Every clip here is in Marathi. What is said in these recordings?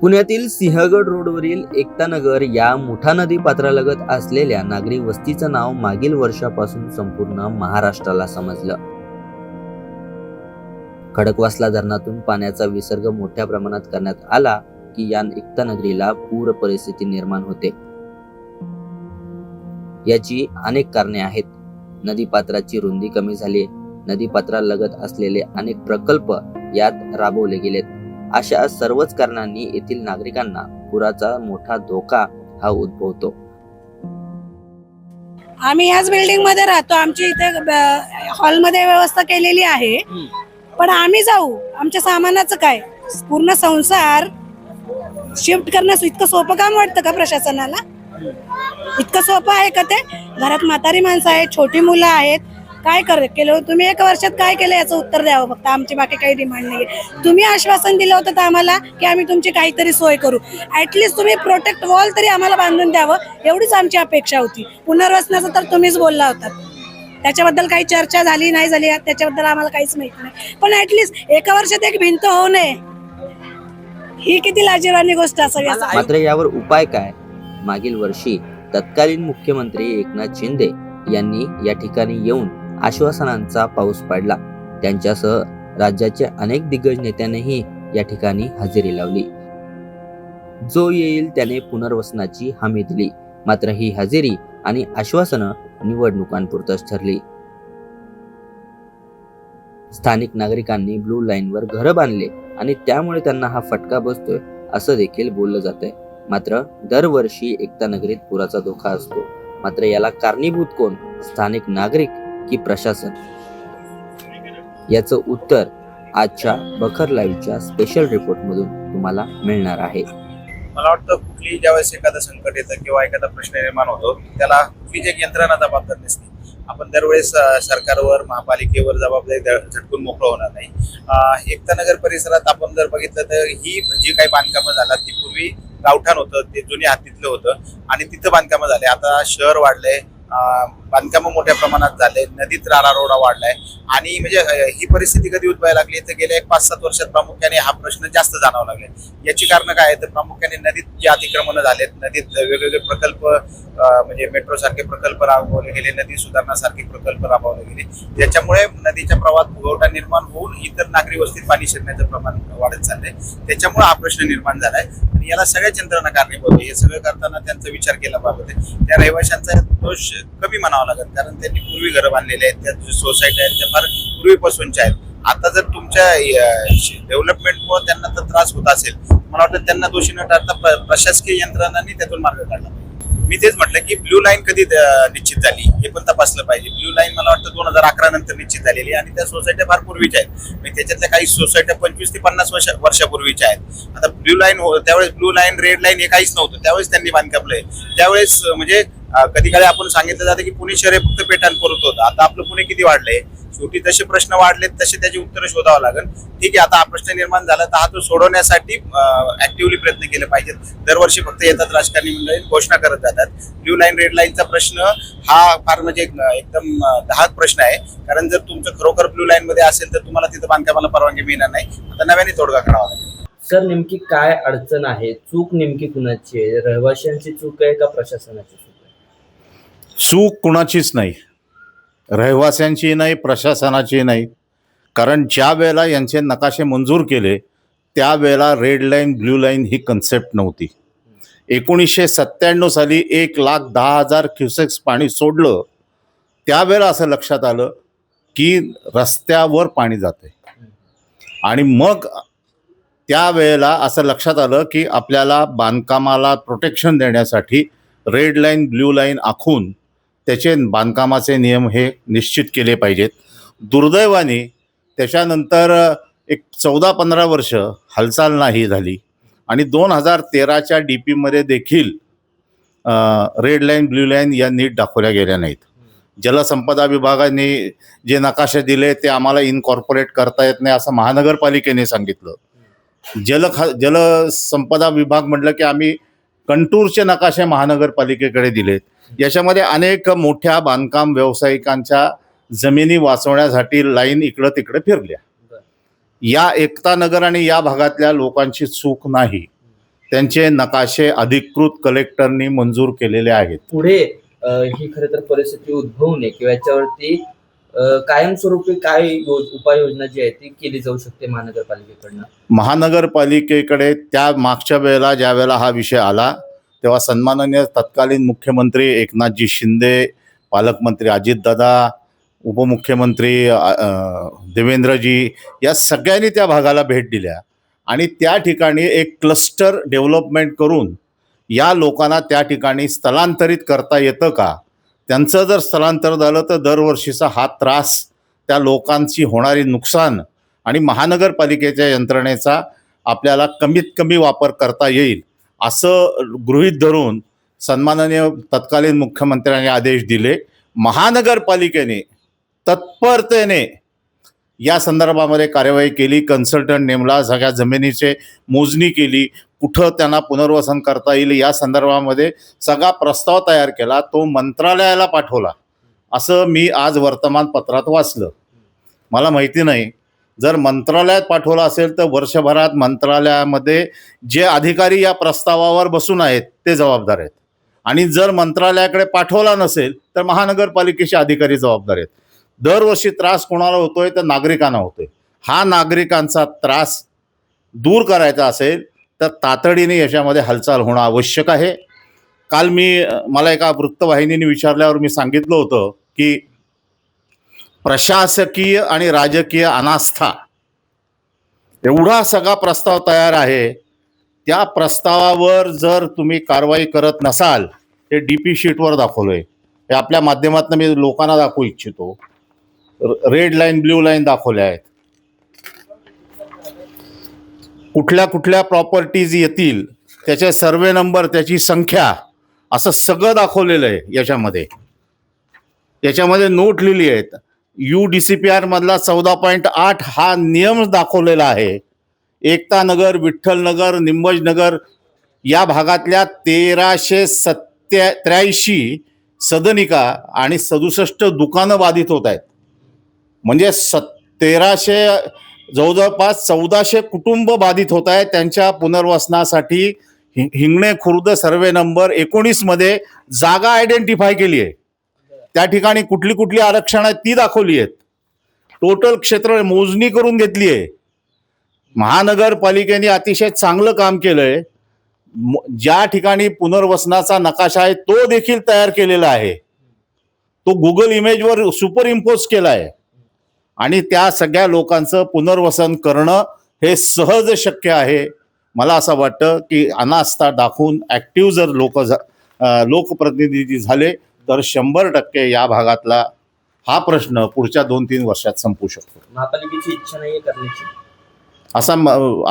पुण्यातील सिंहगड रोडवरील एकतानगर या मुठा नदी पात्रालगत असलेल्या नागरी वस्तीचं नाव मागील वर्षापासून संपूर्ण महाराष्ट्राला समजलं. खडकवासला धरणातून पाण्याचा विसर्ग मोठ्या प्रमाणात करण्यात आला की या एकतानगरीला पूर परिस्थिती निर्माण होते. याची अनेक कारणे आहेत. नदीपात्राची रुंदी कमी झाली नदीपात्रालगत असलेले अनेक प्रकल्प यात राबवले गेलेत. अशा सर्वच कारणांनी येथील नागरिकांना पुराचा मोठा धोका हा उद्भवतो. आम्ही ह्याच बिल्डिंगमध्ये राहतो. आमची इथे हॉलमध्ये व्यवस्था केलेली आहे. पण आम्ही जाऊ. आमच्या सामानाचं काय? पूर्ण संसार शिफ्ट करणं इतकं सोपं काम वाटतं का प्रशासनाला? इतकं सोपं आहे का ते? घरात म्हातारी माणसं आहेत छोटी मुलं आहेत. काय कर केलं तुम्ही एका वर्षात काय केलं याचं उत्तर द्यावं? फक्त आमची बाकी काही डिमांड नाही तुम्ही आश्वासन दिलं होतं तर आम्हाला की आम्ही तुमची काहीतरी सोय करू. ऍटलिस्ट तुम्ही प्रोटेक्ट वॉल तरी आम्हाला बांधून द्यावं. एवढीच आमची अपेक्षा होती. पुनर्वसनाचं तर तुम्हीच बोलला होता. त्याच्याबद्दल काही चर्चा झाली नाही झाली त्याच्याबद्दल आम्हाला काहीच माहीत नाही. पण ऍटलिस्ट एका वर्षात एक भिंत होऊ नये. ही किती लाजीरवाणी गोष्ट असावी असं मात्र यावर उपाय काय? मागील वर्षी तत्कालीन मुख्यमंत्री एकनाथ शिंदे यांनी या ठिकाणी येऊन आश्वासनांचा पाऊस पाडला. त्यांच्यासह राज्याच्या अनेक दिग्गज नेत्यांनीही या ठिकाणी हजेरी लावली. जो येईल त्याने पुनर्वसनाची हमी दिली. मात्र ही हजेरी आणि आश्वासनं निवडणुकांपुरतच ठरली. स्थानिक नागरिकांनी ब्लू लाईनवर घरं बांधले आणि त्यामुळे त्यांना हा फटका बसतोय असं देखील बोललं जात आहे मात्र दरवर्षी एकता नगरीत पुराचा धोका असतो. मात्र याला कारणीभूत कोण? स्थानिक नागरिक की प्रशासन. याचं उत्तर आजच्या बखर लाईव्हच्या स्पेशल रिपोर्ट मधून तुम्हाला मिळणार आहे. मला वाटतं कुठली ज्यावेळेस एखादं संकट येतं किंवा एखादा प्रश्न निर्माण होतो त्याला कुठलीच एक यंत्रणा जबाबदार नसते. आपण दरवेळेस सरकारवर महापालिकेवर जबाबदारी झटकून मोकळं होणार नाही. एकता नगर परिसरात आपण जर बघितलं तर ही जी काही बांधकामं झाला ती पूर्वी गावठाण होतं ते जुनी हातीतलं होतं आणि तिथं बांधकामं झाले. आता शहर वाढलंय बांधकामं मोठ्या प्रमाणात झाले नदीत रारारोडा वाढलाय. आणि म्हणजे ही परिस्थिती कधी उद्भवायला लागली? तर गेल्या एक पाच सात वर्षात प्रामुख्याने हा प्रश्न जास्त जाणवा लागले. याची कारण काय? आहे तर प्रामुख्याने नदीत जे अतिक्रमण झालेत नदीत वेगवेगळे प्रकल्प म्हणजे मेट्रो सारखे प्रकल्प राबवले गेले नदी सुधारणासारखे प्रकल्प राबवले गेले. ज्याच्यामुळे नदीच्या प्रवाहात भुगवटा निर्माण होऊन इतर नागरी वस्तीत पाणी शिरण्याचं प्रमाण वाढत चाललंय. त्याच्यामुळे हा प्रश्न निर्माण झालाय. आणि याला सगळ्याच यंत्रणा कारणीभूत हे सगळं करताना त्यांचा विचार केला बाबत त्या रहिवाशांचा दोष कमी म्हणावा लागेल. कारण त्यांनी पूर्वी घरं बांधलेले आहेत त्या सोसायटी आहेत त्या फार पूर्वीपासूनच्या आहेत. आता जर तुमच्या डेव्हलपमेंटमुळे त्यांना तर त्रास होत असेल. मला वाटतं त्यांना दोषी न ठरता प्रशासकीय यंत्रणांनी त्यातून मार्ग काढला मी तेच म्हटलं की ब्ल्यू लाईन कधी निश्चित झाली? हे पण तपासलं पाहिजे. ब्ल्यू लाईन मला वाटतं दोन हजार अकरा नंतर निश्चित झालेली आणि त्या सोसायट्या फार पूर्वीच्या आहेत. म्हणजे त्याच्यातल्या काही सोसायट्या पंचवीस ते पन्नास वर्ष वर्षापूर्वीच्या आहेत. आता ब्ल्यू लाईन हो त्यावेळेस ब्ल्यू लाईन रेड लाईन हे काहीच नव्हतं. त्यावेळेस त्यांनी बांधकापलंय त्यावेळेस म्हणजे अं, कधी काळी आपण सांगितलं जातं की पुणे शहर हे फक्त पेटांपुरत होतं. आता आपलं पुणे किती वाढलंय? शेवटी जसे प्रश्न वाढलेत तसे त्याची उत्तरं शोधावं लागेल. ठीक आहे आता हा प्रश्न निर्माण झाला तर हा तो सोडवण्यासाठी ऍक्टिव्हली प्रयत्न केले पाहिजेत. दरवर्षी फक्त येतात राजकारणी मंडळी घोषणा करत जातात. ब्ल्यू लाईन रेड लाईनचा प्रश्न हा फार म्हणजे एकदम दहाक प्रश्न आहे. कारण जर तुमचं खरोखर ब्ल्यू लाईन मध्ये असेल तर तुम्हाला तिथं बांधकामाला परवानगी मिळणार नाही. आता नव्याने तोडगा काढावा लागेल. सर नेमकी काय अडचण आहे? चूक नेमकी कुणाची आहे? रहिवाशांची चूक आहे का प्रशासनाची चूक आहे? चूक कुणाचीच नाही. रहिवाशांची नाही प्रशासनाची नाही. कारण ज्या वेळेला यांचे नकाशे मंजूर केले त्यावेळेला रेड लाईन ब्ल्यू लाईन ही कन्सेप्ट नव्हती. एकोणीसशे सत्त्याण्णव साली एक लाख दहा हजार क्युसेक्स पाणी सोडलं. त्यावेळेला असं लक्षात आलं की रस्त्यावर पाणी जाते आणि मग त्यावेळेला असं लक्षात आलं की आपल्याला बांधकामाला प्रोटेक्शन देण्यासाठी रेड लाईन ब्ल्यू लाईन आखून त्याचे बांधकामाचे नियम हे निश्चित केले पाहिजेत. दुर्दैवाने त्याच्यानंतर एक चौदा पंधरा वर्ष हालचाल नाही झाली. आणि दोन हजार तेराच्या डी पीमध्ये देखील रेड लाईन ब्ल्यू लाईन या नीट दाखवल्या गेल्या नाहीत. जलसंपदा विभागाने जे नकाशे दिले ते आम्हाला इनकॉर्पोरेट करता येत नाही असं महानगरपालिकेने सांगितलं. जल खा जलसंपदा विभाग म्हटलं की आम्ही कंटूरचे नकाशे महानगरपालिकेकडे दिलेत. याच्यामध्ये अनेक मोठ्या बांधकाम व्यावसायिकांच्या जमिनी वाचवण्यासाठी लाईन इकडं तिकडे फिरल्या. या एकता नगर आणि या भागातल्या लोकांची चूक नाही. त्यांचे नकाशे अधिकृत कलेक्टरनी मंजूर केलेले आहेत. पुढे ही खरं तर परिस्थिती उद्भवू नये किंवा याच्यावरती कायमस्वरूपी काय योज- उपाययोजना जी आहे ती केली जाऊ शकते महानगरपालिकेकडनं? महानगरपालिकेकडे त्या मागच्या वेळेला ज्या वेळेला हा विषय आला तेव्हा सन्माननीय तत्कालीन मुख्यमंत्री एकनाथजी शिंदे पालकमंत्री अजितदादा उपमुख्यमंत्री देवेंद्रजी या सगळ्यांनी त्या भागाला भेट दिल्या. आणि त्या ठिकाणी एक क्लस्टर डेव्हलपमेंट करून या लोकांना त्या ठिकाणी स्थलांतरित करता येतं का? त्यांचं जर स्थलांतर झालं तर दरवर्षीचा हा त्रास त्या लोकांची होणारी नुकसान आणि महानगरपालिकेच्या यंत्रणेचा आपल्याला कमीत कमी वापर करता येईल. असं गृहीत धरून सन्माननीय तत्कालीन मुख्यमंत्र्यांनी आदेश दिले. महानगरपालिकेने तत्परतेने या संदर्भामध्ये कार्यवाही केली. कन्सल्टंट नेमला सगळ्या जमिनीचे मोजणी केली. कुठं त्यांना पुनर्वसन करता येईल या संदर्भामध्ये सगळा प्रस्ताव तयार केला. तो मंत्रालयाला पाठवला. असं मी आज वर्तमानपत्रात वाचलं. मला माहिती नाही. जर मंत्रालयात पाठवला असेल तर वर्षभरात मंत्रालयामध्ये जे अधिकारी या प्रस्तावावर बसून आहेत ते जबाबदार आहेत. आणि जर मंत्रालयाकडे पाठवला नसेल तर महानगरपालिकेचे अधिकारी जबाबदार आहेत. दरवर्षी त्रास कोणाला होतोय? तर नागरिकांना होतोय. हा नागरिकांचा त्रास दूर करायचा असेल तर तातडीने याच्यामध्ये हालचाल होणं आवश्यक आहे. काल मी मला एका वृत्तवाहिनीने विचारल्यावर मी सांगितलं होतं की प्रशासकीय आणि राजकीय अनास्था. एवढा सगळा प्रस्ताव तयार आहे. त्या प्रस्तावावर जर तुम्ही कारवाई करत नसाल हे डी पी शीटवर दाखवलंय. हे आपल्या माध्यमातून मी लोकांना दाखवू इच्छितो. रेड लाईन ब्ल्यू लाईन दाखवल्या आहेत. कुठल्या कुठल्या प्रॉपर्टीज येतील त्याचे सर्वे नंबर त्याची संख्या असं सगळं दाखवलेलं आहे याच्यामध्ये. याच्यामध्ये नोट लिहिली आहेत. U D C P R मधला चौदा पॉईंट आठ हा नियम दाखवलेला आहे. एकता नगर विठ्ठल नगर निंबज नगर या भागातल्या तेराशे सत्या त्र्याऐंशी सदनिका आणि सदुसष्ट दुकानं बाधित होत आहेत. म्हणजे सत तेराशे जवळजवळपास चौदाशे कुटुंब बाधित होत आहेत. त्यांच्या पुनर्वसनासाठी हि- हिंगणे खुर्द सर्वे नंबर एकोणीसमध्ये जागा आयडेंटिफाय केली आहे. त्या ठिकाणी कुठली कुठली आरक्षण आहेत ती दाखवली आहेत. टोटल क्षेत्र मोजणी करून घेतली आहे. महानगरपालिकेने अतिशय चांगलं काम केलंय. म- ज्या ठिकाणी पुनर्वसनाचा नकाशा आहे तो देखील तयार केलेला आहे. तो गुगल इमेजवर सुपर इम्पोज केला आहे आणि त्या सगळ्या लोकांचं पुनर्वसन करणं हे सहज शक्य आहे. मला असं वाटतं की अनास्था दाखवून ॲक्टिव्ह जर लोक लोकप्रतिनिधी झाले तर शंभर टक्के या भागातला हा प्रश्न पुढच्या दोन तीन वर्षात संपू शकतो. महापालिकेची इच्छा नाहीये करण्याची. असा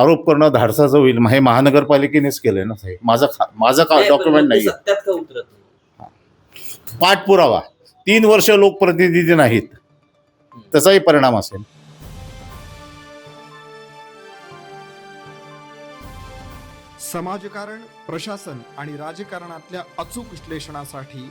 आरोप करणं धाडसाचं होईल. हे महानगरपालिकेनेच केलंय ना साहेब? माझं माझं का नाही, डॉक्युमेंट नाही नाही? पाठपुरावा. तीन वर्ष लोकप्रतिनिधी नाहीत. त्याचाही परिणाम असेल. समाजकारण प्रशासन आणि राजकारणातल्या अचूक विश्लेषणासाठी